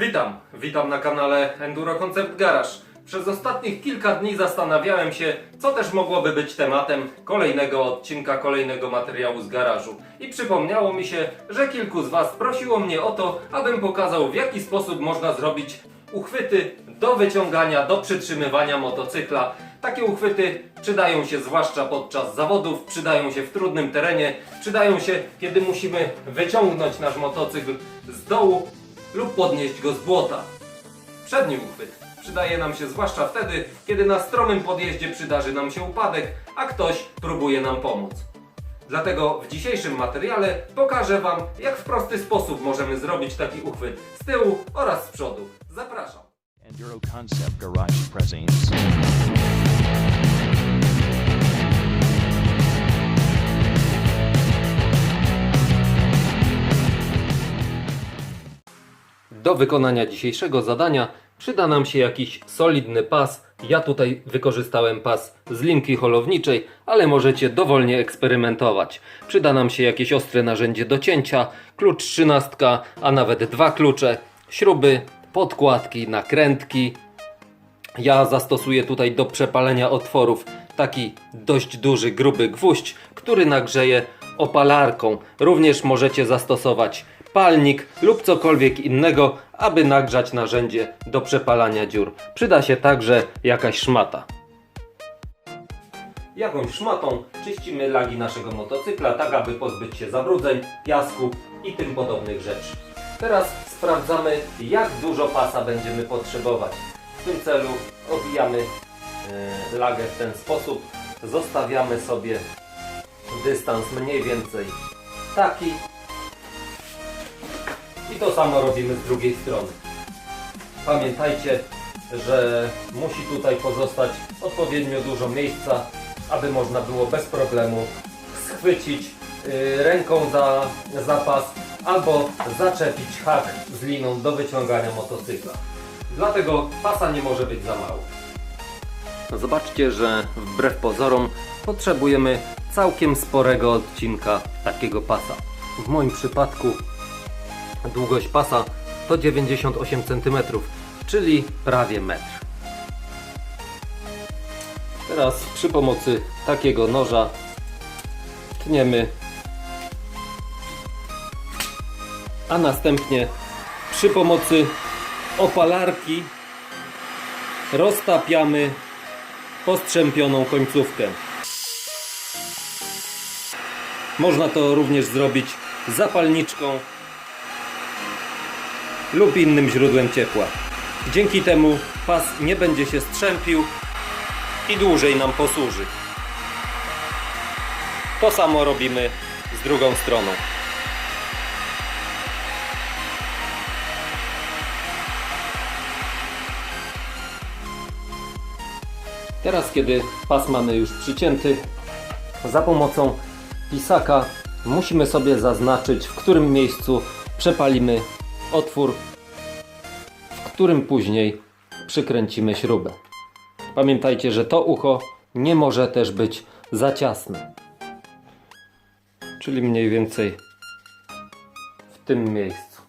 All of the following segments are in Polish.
Witam, witam na kanale Enduro Concept Garage. Przez ostatnich kilka dni zastanawiałem się, co też mogłoby być tematem kolejnego odcinka, kolejnego materiału z garażu. I przypomniało mi się, że kilku z Was prosiło mnie o to, abym pokazał w jaki sposób można zrobić uchwyty do wyciągania, do przytrzymywania motocykla. Takie uchwyty przydają się zwłaszcza podczas zawodów, przydają się w trudnym terenie, przydają się kiedy musimy wyciągnąć nasz motocykl z dołu lub podnieść go z błota. Przedni uchwyt przydaje nam się zwłaszcza wtedy, kiedy na stromym podjeździe przydarzy nam się upadek, a ktoś próbuje nam pomóc. Dlatego w dzisiejszym materiale pokażę Wam, jak w prosty sposób możemy zrobić taki uchwyt z tyłu oraz z przodu. Zapraszam. Enduro Concept Garage. Do wykonania dzisiejszego zadania przyda nam się jakiś solidny pas. Ja tutaj wykorzystałem pas z linki holowniczej, ale możecie dowolnie eksperymentować. Przyda nam się jakieś ostre narzędzie do cięcia, klucz trzynastka, a nawet dwa klucze, śruby, podkładki, nakrętki. Ja zastosuję tutaj do przepalenia otworów taki dość duży, gruby gwóźdź, który nagrzeje opalarką. Również możecie zastosować palnik lub cokolwiek innego, aby nagrzać narzędzie do przepalania dziur. Przyda się także jakaś szmata. Jakąś szmatą czyścimy lagi naszego motocykla, tak aby pozbyć się zabrudzeń, piasku i tym podobnych rzeczy. Teraz sprawdzamy, jak dużo pasa będziemy potrzebować. W tym celu owijamy e, lagę w ten sposób. Zostawiamy sobie dystans mniej więcej taki. I to samo robimy z drugiej strony. Pamiętajcie, że musi tutaj pozostać odpowiednio dużo miejsca, aby można było bez problemu schwycić y, ręką za zapas albo zaczepić hak z liną do wyciągania motocykla. Dlatego pasa nie może być za mało. Zobaczcie, że wbrew pozorom potrzebujemy całkiem sporego odcinka takiego pasa. W moim przypadku Długość pasa to 98 cm, czyli prawie metr. Teraz przy pomocy takiego noża tniemy, a następnie przy pomocy opalarki roztapiamy postrzępioną końcówkę. Można to również zrobić zapalniczką lub innym źródłem ciepła. Dzięki temu pas nie będzie się strzępił i dłużej nam posłuży. To samo robimy z drugą stroną. Teraz, kiedy pas mamy już przycięty, za pomocą pisaka musimy sobie zaznaczyć, w którym miejscu przepalimy otwór, w którym później przykręcimy śrubę. Pamiętajcie, że to ucho nie może też być za ciasne. Czyli mniej więcej w tym miejscu.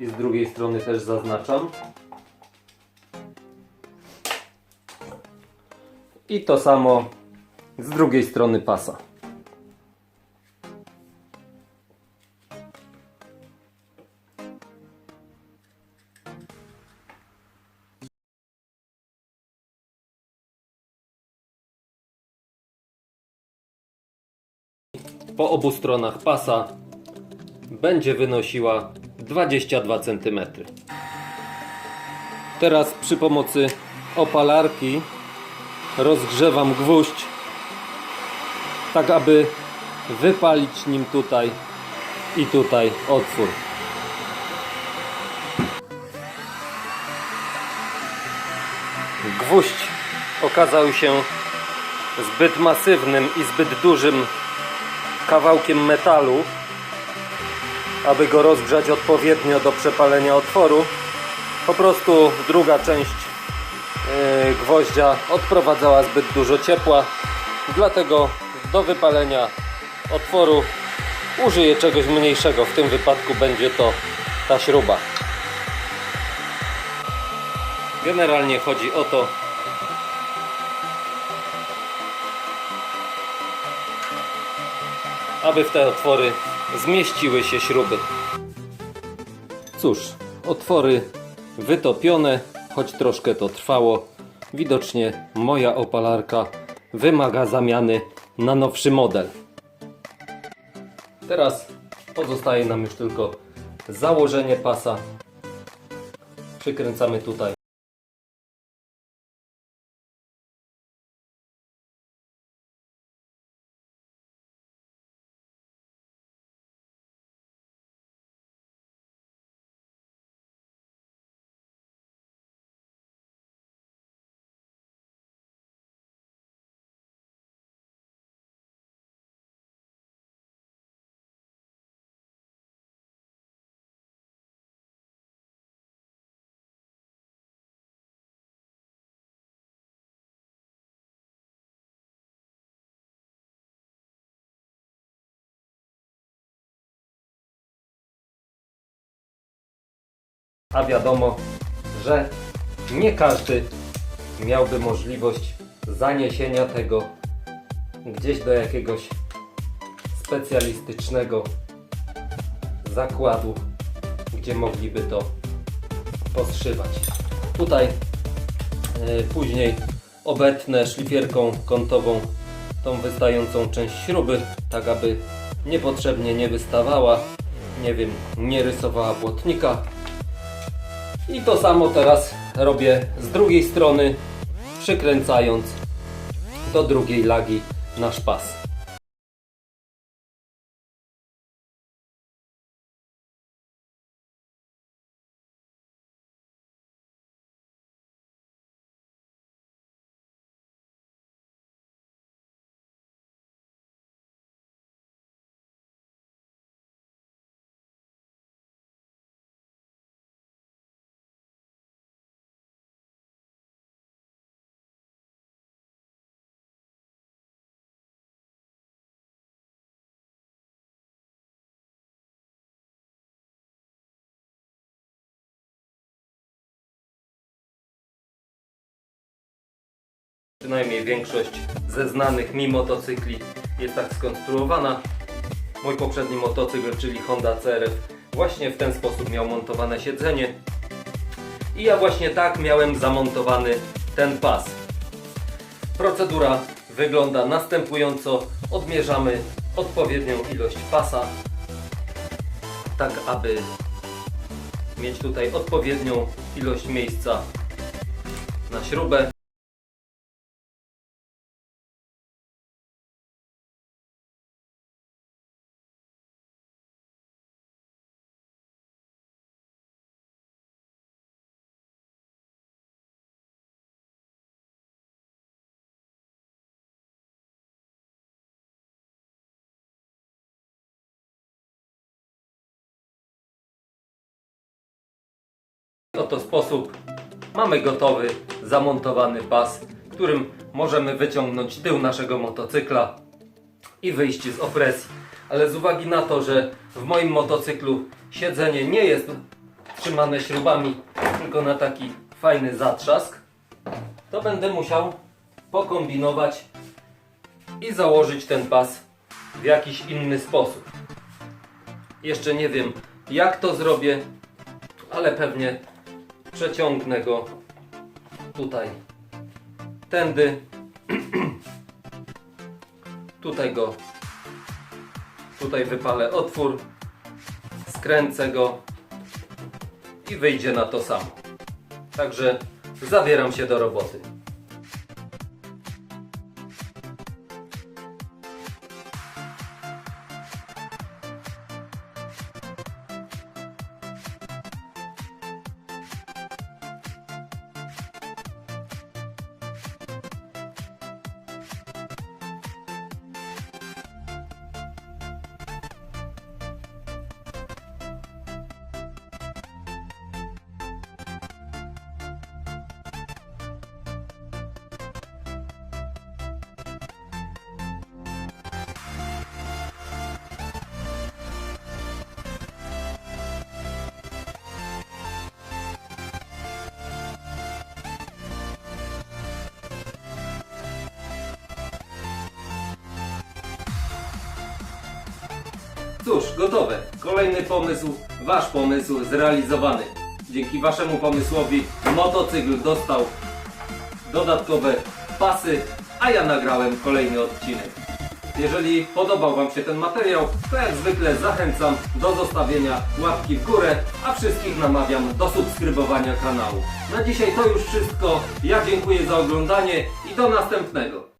I z drugiej strony też zaznaczam. I to samo z drugiej strony pasa. Po obu stronach pasa będzie wynosiła 22 cm. Teraz przy pomocy opalarki rozgrzewam gwóźdź tak aby wypalić nim tutaj i tutaj otwór. Gwóźdź okazał się zbyt masywnym i zbyt dużym kawałkiem metalu, aby go rozgrzać odpowiednio do przepalenia otworu. Po prostu druga część yy, gwoździa odprowadzała zbyt dużo ciepła, dlatego do wypalenia otworu użyję czegoś mniejszego. W tym wypadku będzie to ta śruba. Generalnie chodzi o to, aby w te otwory zmieściły się śruby. Cóż, otwory wytopione, choć troszkę to trwało. Widocznie moja opalarka wymaga zamiany na nowszy model. Teraz pozostaje nam już tylko założenie pasa. Przykręcamy tutaj. A wiadomo, że nie każdy miałby możliwość zaniesienia tego gdzieś do jakiegoś specjalistycznego zakładu, gdzie mogliby to poszywać. Tutaj e, później obetnę szlifierką kątową tą wystającą część śruby, tak aby niepotrzebnie nie wystawała, nie wiem, nie rysowała błotnika. I to samo teraz robię z drugiej strony, przykręcając do drugiej lagi nasz pas. Przynajmniej większość ze znanych mi motocykli jest tak skonstruowana. Mój poprzedni motocykl, czyli Honda CRF, właśnie w ten sposób miał montowane siedzenie. I ja właśnie tak miałem zamontowany ten pas. Procedura wygląda następująco. Odmierzamy odpowiednią ilość pasa, tak aby mieć tutaj odpowiednią ilość miejsca na śrubę. Oto sposób mamy gotowy, zamontowany pas, którym możemy wyciągnąć tył naszego motocykla i wyjść z opresji. Ale z uwagi na to, że w moim motocyklu siedzenie nie jest trzymane śrubami, tylko na taki fajny zatrzask, to będę musiał pokombinować i założyć ten pas w jakiś inny sposób. Jeszcze nie wiem jak to zrobię, ale pewnie przeciągnę go tutaj. Tędy. Tutaj go. Tutaj wypalę otwór. Skręcę go. I wyjdzie na to samo. Także zabieram się do roboty Cóż, gotowe. Kolejny pomysł, wasz pomysł zrealizowany. Dzięki waszemu pomysłowi motocykl dostał dodatkowe pasy, a ja nagrałem kolejny odcinek. Jeżeli podobał Wam się ten materiał, to jak zwykle zachęcam do zostawienia łapki w górę, a wszystkich namawiam do subskrybowania kanału. Na dzisiaj to już wszystko. Ja dziękuję za oglądanie i do następnego.